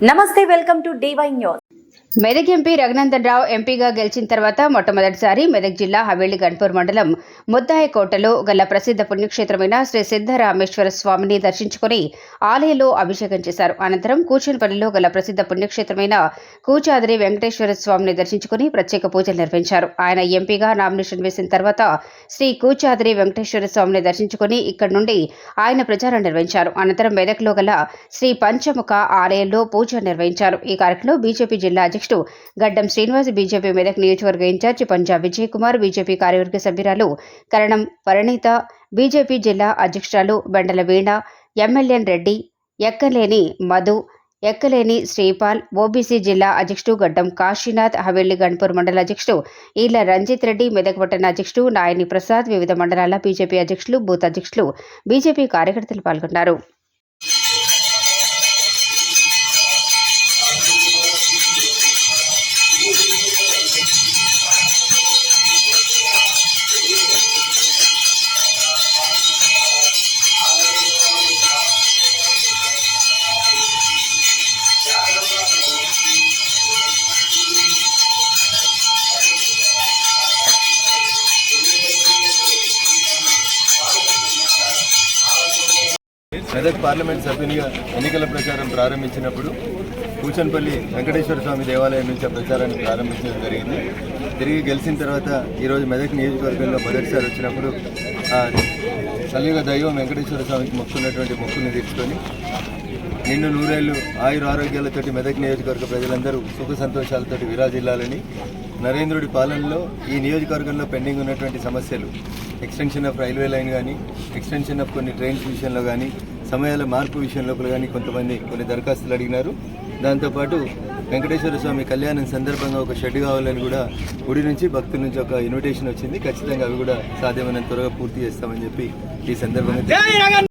నమస్తే welcome to DY news Medak MP Raghunandan Rao ఎంపీగా గెలిచిన తర్వాత మొట్టమొదటిసారి మెదక్ జిల్లా హవేళి గణపూర్ మండలం ముద్దాయకోటలో గల ప్రసిద్ధ పుణ్యక్షేత్రమైన శ్రీ సిద్ధరామేశ్వర స్వామిని దర్శించుకుని ఆలయంలో అభిషేకం చేశారు. అనంతరం కూచన్పల్లిలో గల ప్రసిద్ధ పుణ్యక్షేత్రమైన కూచాద్రి వెంకటేశ్వర స్వామిని దర్శించుకుని ప్రత్యేక పూజలు నిర్వహించారు. ఆయన ఎంపీగా నామినేషన్ వేసిన తర్వాత శ్రీ కూచాద్రి వెంకటేశ్వర స్వామిని దర్శించుకుని ఇక్కడి నుండి ఆయన ప్రచారం నిర్వహించారు. అనంతరం మెదక్లో గల శ్రీ పంచముఖ ఆలయంలో పూజ నిర్వహించారు. ఈ కార్యక్రమంలో బీజేపీ జిల్లా అధ్యక్షుడు గడ్డం శ్రీనివాస్ బీజేపీ మెదక్ నియోజకవర్గ ఇన్ఛార్జి పంజాబ్ విజయ్ కుమార్ బీజేపీ కార్యవర్గ సభ్యురాలు కరణం పరిణీత బీజేపీ జిల్లా అధ్యక్షురాలు బండల వీణ ఎమ్మెల్యేన్ రెడ్డి ఎక్కలేని మధు ఎక్కలేని శ్రీపాల్ ఓబీసీ జిల్లా అధ్యక్షుడు గడ్డం కాశీనాథ్ హవేళ్ళి గణపూర్ మండల అధ్యక్షుడు ఈల రంజిత్ రెడ్డి మెదక్ పట్టణ అధ్యక్షుడు నాయని ప్రసాద్ వివిధ మండలాల బీజేపీ అధ్యక్షులు బూత్ అధ్యక్షులు బీజేపీ కార్యకర్తలు పాల్గొన్నారు. మెదక్ పార్లమెంట్ సభ్యునిగా ఎన్నికల ప్రచారం ప్రారంభించినప్పుడు కూచన్పల్లి వెంకటేశ్వర స్వామి దేవాలయం నుంచి ఆ ప్రచారాన్ని ప్రారంభించడం జరిగింది. తిరిగి గెలిచిన తర్వాత ఈరోజు మెదక్ నియోజకవర్గంలో మొదటిసారి వచ్చినప్పుడు ఆ కలియుగ దైవం వెంకటేశ్వర స్వామికి మొక్కున్నటువంటి మొక్కుని తీర్చుకొని నిన్ను నూరేళ్ళు ఆయుర ఆరోగ్యాలతోటి మెదక్ నియోజకవర్గ ప్రజలందరూ సుఖ సంతోషాలతోటి విరాజిల్లాలని నరేంద్రుడి పాలనలో ఈ నియోజకవర్గంలో పెండింగ్ ఉన్నటువంటి సమస్యలు ఎక్స్టెన్షన్ ఆఫ్ రైల్వే లైన్ కానీ ఎక్స్టెన్షన్ ఆఫ్ కొన్ని ట్రైన్స్ విషయంలో కానీ సమయాల మార్పు విషయం లోపల కానీ కొంతమంది కొన్ని దరఖాస్తులు అడిగినారు. దాంతోపాటు వెంకటేశ్వర స్వామి కళ్యాణం సందర్భంగా ఒక షెడ్ కావాలని కూడా గుడి నుంచి భక్తుల నుంచి ఒక ఇన్విటేషన్ వచ్చింది. ఖచ్చితంగా అవి కూడా సాధ్యమైనంత త్వరగా పూర్తి చేస్తామని చెప్పి ఈ సందర్భంగా